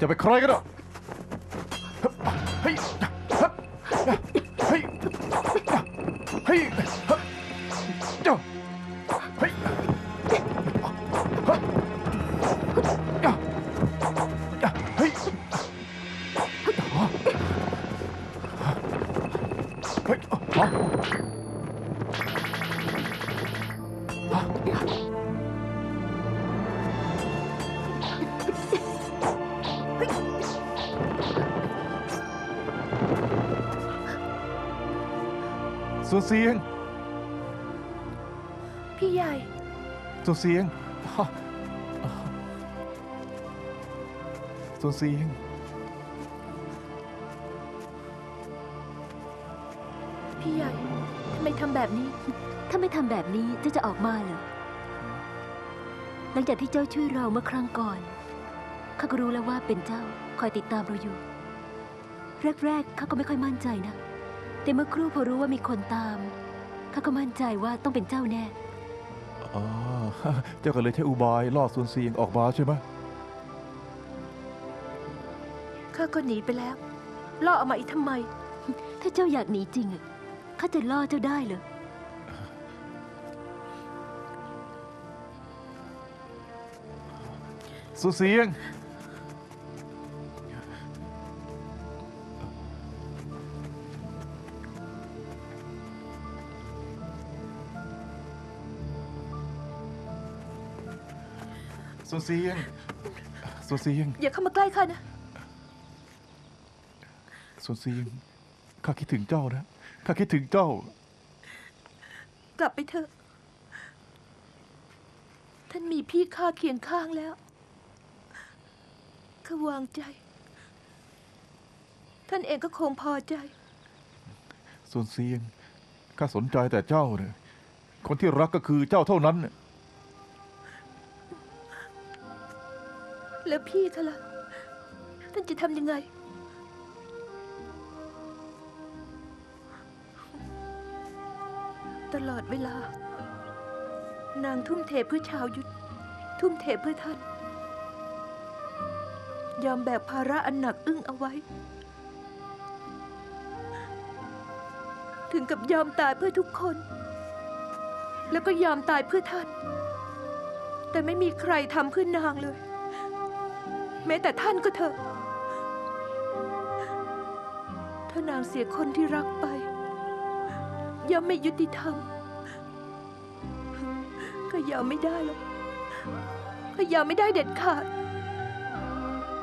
จะไปใครกันอะเฮ้ยเฮ้ยเส่วนเสียงพี่ใหญ่ ส่วนเสียงฮะส่วนเสียงพี่ใหญ่ทำไมทำแบบนี้ ถ้าไม่ทำแบบนี้เจ้าจะออกมาเหรอหลังจากที่เจ้าช่วยเราเมื่อครั้งก่อนข้าก็รู้แล้วว่าเป็นเจ้าคอยติดตามเราอยู่ แรกๆข้าก็ไม่ค่อยมั่นใจนะ แต่เมื่อครู่พอรู้ว่ามีคนตามข้าก็มั่นใจว่าต้องเป็นเจ้าแน่ อ๋อ เจ้าก็เลยใช้อุบายล่อส่วนเสียงออกมาใช่ไหมข้าก็หนีไปแล้ว ล่อเอามาอีกทำไม ถ้าเจ้าอยากหนีจริงอะข้าจะล่อเจ้าได้เหรอส่วนเสียง ส่วนเสียงส่วนเสียงอย่าเข้ามาใกล้ข้านะส่วนเสียงข้าคิดถึงเจ้านะข้าคิดถึงเจ้า กลับไปเถอะ ท่านมีพี่ข้าเคียงข้างแล้วข้าวางใจ ท่านเองก็คงพอใจส่วนเสียงข้าสนใจแต่เจ้าเนี่ยคนที่รักก็คือเจ้าเท่านั้นน่ะ แล้วพี่คะละท่านจะทำยังไง ตลอดเวลา นางทุ่มเทเพื่อชาวยุทธ ทุ่มเทเพื่อท่าน ยอมแบกภาระอันหนักอึ้งเอาไว้ ถึงกับยอมตายเพื่อทุกคน แล้วก็ยอมตายเพื่อท่าน แต่ไม่มีใครทำเพื่อนางเลย แม้แต่ท่านก็เถอะ ถ้านางเสียคนที่รักไปย่อมไม่ยุติธรรม ก็ยอมไม่ได้หรอกก็ยอมไม่ได้เด็ดขาด